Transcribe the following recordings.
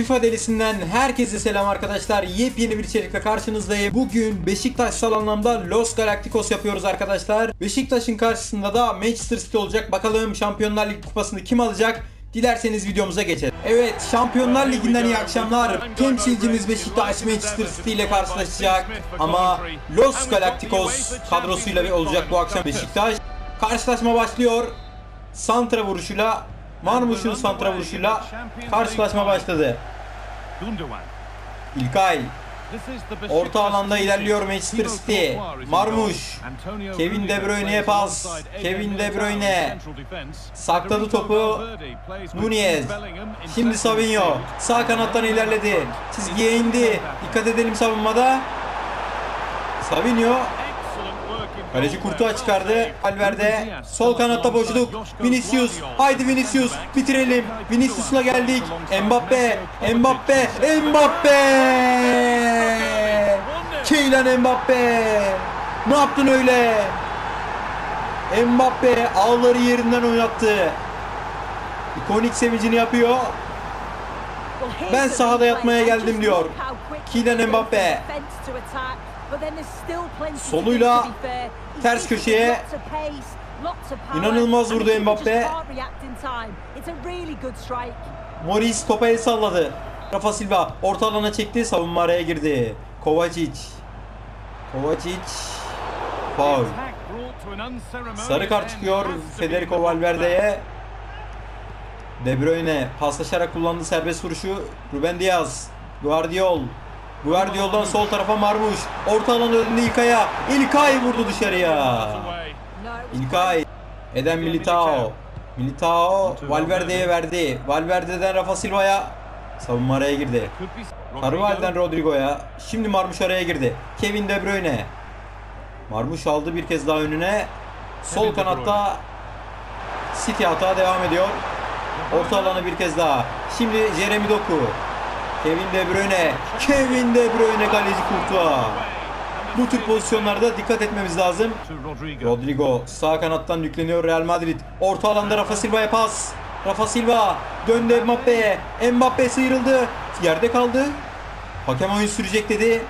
FIFA delisinden herkese selam arkadaşlar. Yepyeni bir içerikle karşınızdayım. Bugün Beşiktaşsal anlamda Los Galacticos yapıyoruz arkadaşlar. Beşiktaş'ın karşısında da Manchester City olacak. Bakalım Şampiyonlar Ligi kupasını kim alacak? Dilerseniz videomuza geçelim. Evet, Şampiyonlar Ligi'nden iyi akşamlar. Temsilcimiz Beşiktaş Manchester City ile karşılaşacak. Ama Los Galacticos kadrosuyla olacak bu akşam Beşiktaş. Karşılaşma başlıyor. Santra vuruşuyla Marmuş'un santra vuruşuyla karşılaşma başladı. İlkay Orta alanda ilerliyor Manchester City. Marmuş. Kevin De Bruyne'ye pas. Kevin De Bruyne sakladı topu. Nunez. Şimdi Savinho sağ kanattan ilerledi. Çizgiye indi. Dikkat edelim savunmada. Savinho Kaleci Kurtuğa çıkardı. Valverde sol kanatta boşluk. Vinicius. Haydi Vinicius. Bitirelim. Vinicius'la geldik. Mbappe. Mbappe. Mbappe. Kylian Mbappe. Ne yaptın öyle? Mbappe ağları yerinden oynattı. İkonik sevincini yapıyor. Ben sahada yatmaya geldim diyor. Kylian Mbappe. Soluyla ters köşeye inanılmaz vurdu Mbappe. Morris topa el salladı. Rafa Silva orta alana çekti. Savunma araya girdi. Kovacic. Kovacic. Foul. Sarı kart çıkıyor Federico Valverde'ye. De Bruyne paslaşarak kullandı serbest vuruşu. Ruben Diaz. Guardiol. Guardiol'dan sol tarafa Marmuş. Orta alan önünde İlkay'a. İlkay vurdu dışarıya. İlkay. Eden Militao. Militao Valverde'ye verdi. Valverde'den Rafa Silva'ya. Savunma araya girdi. Carvalho'dan Rodrigo'ya. Şimdi Marmuş araya girdi. Kevin De Bruyne. Marmuş aldı bir kez daha önüne. Sol kanatta City hata devam ediyor. Orta alana bir kez daha. Şimdi Jeremy Doku. Kevin De Bruyne. Kevin De Bruyne kaleci Courtois. Bu tür pozisyonlarda dikkat etmemiz lazım. Rodrigo sağ kanattan yükleniyor Real Madrid. Orta alanda Rafa Silva'ya pas. Rafa Silva döndü Mbappe'ye. Mbappe sıyrıldı. Yerde kaldı. Hakem oyun sürecek dedi.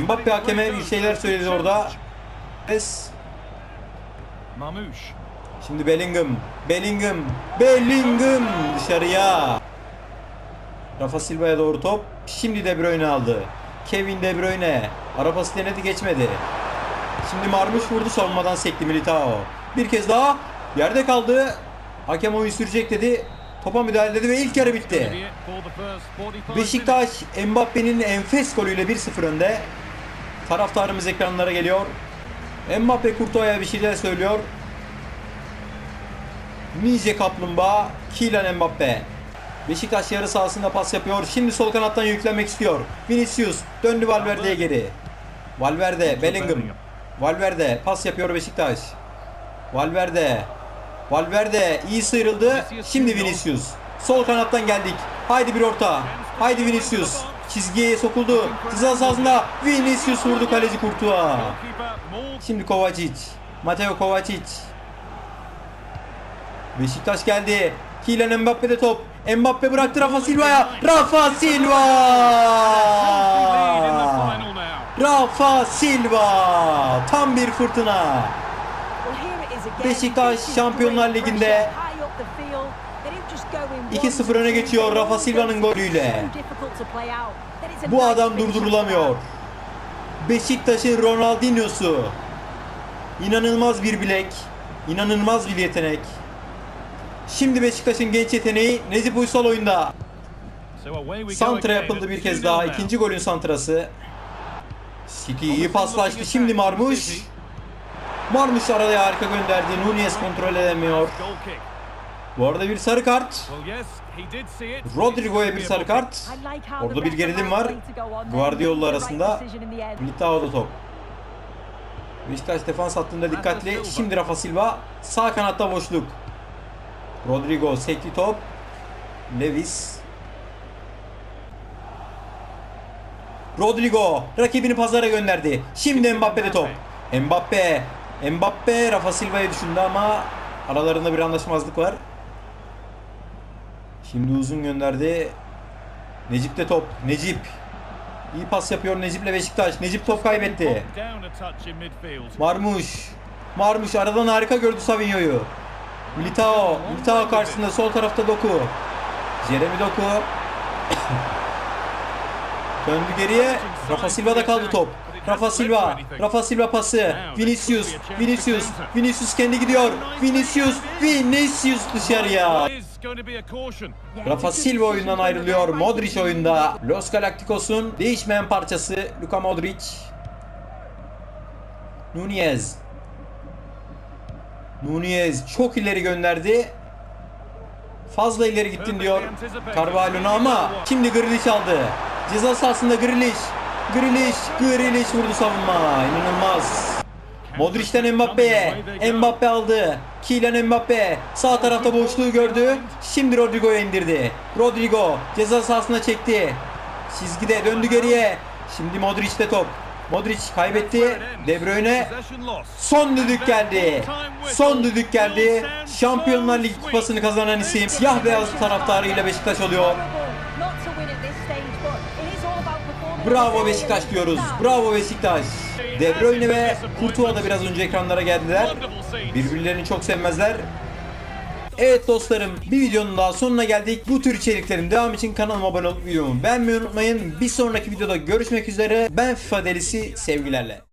Mbappe hakeme bir şeyler söyledi orada. Es. Şimdi Bellingham. Bellingham. Bellingham dışarıya. Rafa Silva'ya doğru top. Şimdi De Bruyne aldı. Kevin De Bruyne. Arapası denedi geçmedi. Şimdi Marmuş vurdu savunmadan sekti Militao. Bir kez daha yerde kaldı. Hakem oyun sürecek dedi. Topa müdahale dedi ve ilk yarı bitti. Beşiktaş Mbappe'nin enfes golüyle 1-0 önde. Taraftarımız ekranlara geliyor. Mbappe Kurtoğa'ya bir şeyler söylüyor. Nice Kaplumbağa, Kylian Mbappe. Beşiktaş yarı sahasında pas yapıyor. Şimdi sol kanattan yüklenmek istiyor. Vinicius döndü Valverde'ye geri. Valverde, Bellingham. Valverde pas yapıyor Beşiktaş. Valverde. Valverde iyi sıyrıldı. Şimdi Vinicius. Sol kanattan geldik. Haydi bir orta. Haydi Vinicius. Çizgiye sokuldu. Ceza sahasında Vinicius vurdu kaleci Courtois. Şimdi Kovacic. Mateo Kovacic. Beşiktaş geldi. Kylian Mbappe'de top. Mbappe bıraktı Rafa Silva'ya. Rafa Silva! Rafa Silva! Tam bir fırtına. Beşiktaş Şampiyonlar Ligi'nde 2-0 öne geçiyor Rafa Silva'nın golüyle. Bu adam durdurulamıyor. Beşiktaş'ın Ronaldinho'su. İnanılmaz bir bilek. inanılmaz bir yetenek. Şimdi Beşiktaş'ın genç yeteneği Necip Uysal oyunda. Santra yapıldı bir kez daha. İkinci golün santrası. City iyi paslaştı. Şimdi Marmuş. Marmuş araya harika gönderdi. Nunez kontrol edemiyor. Bu arada bir sarı kart. Rodrigo'ya bir sarı kart. Orada bir gerilim var. Guardiola arasında. Militao'da top. Beşiktaş defans hattında dikkatli. Şimdi Rafa Silva. Sağ kanatta boşluk. Rodrigo sekli top. Levis. Rodrigo rakibini pazara gönderdi. Şimdi Mbappe'de top. Mbappe. Mbappe Rafa Silva'ya düşündü ama aralarında bir anlaşmazlık var. Şimdi uzun gönderdi. Necip'te top. Necip. İyi pas yapıyor Necip'le Beşiktaş. Necip top kaybetti. Marmuş. Marmuş aradan harika gördü Savinho'yu. Militao. Militao karşısında sol tarafta Doku. Jeremy Doku. Döndü geriye. Rafa Silva'da kaldı top. Rafa Silva. Rafa Silva pası. Vinicius. Vinicius. Vinicius kendi gidiyor. Vinicius. Vinicius dışarıya. Rafa Silva oyundan ayrılıyor. Modric oyunda. Los Galacticos'un değişmeyen parçası Luka Modric. Nunez. Nunez çok ileri gönderdi. Fazla ileri gittin diyor Carvalho'na ama şimdi Grealish aldı. Ceza sahasında Grealish. Grealish, Grealish vurdu savunma. İnanılmaz. Modric'ten Mbappe'ye. Mbappe aldı. Kylian Mbappe sağ tarafta boşluğu gördü. Şimdi Rodrigo'ya indirdi. Rodrigo ceza sahasına çekti. Çizgide döndü geriye. Şimdi Modric'te top. Modric kaybetti. De Bruyne Son düdük geldi. Son düdük geldi. Şampiyonlar Ligi kupasını kazanan isim siyah beyaz taraftarıyla Beşiktaş oluyor. Bravo Beşiktaş diyoruz. Bravo Beşiktaş. De Bruyne ve Courtois da biraz önce ekranlara geldiler. Birbirlerini çok sevmezler. Evet dostlarım bir videonun daha sonuna geldik. Bu tür içeriklerin devamı için kanalıma abone olup videomu beğenmeyi unutmayın. Bir sonraki videoda görüşmek üzere. Ben FIFA delisi sevgilerle.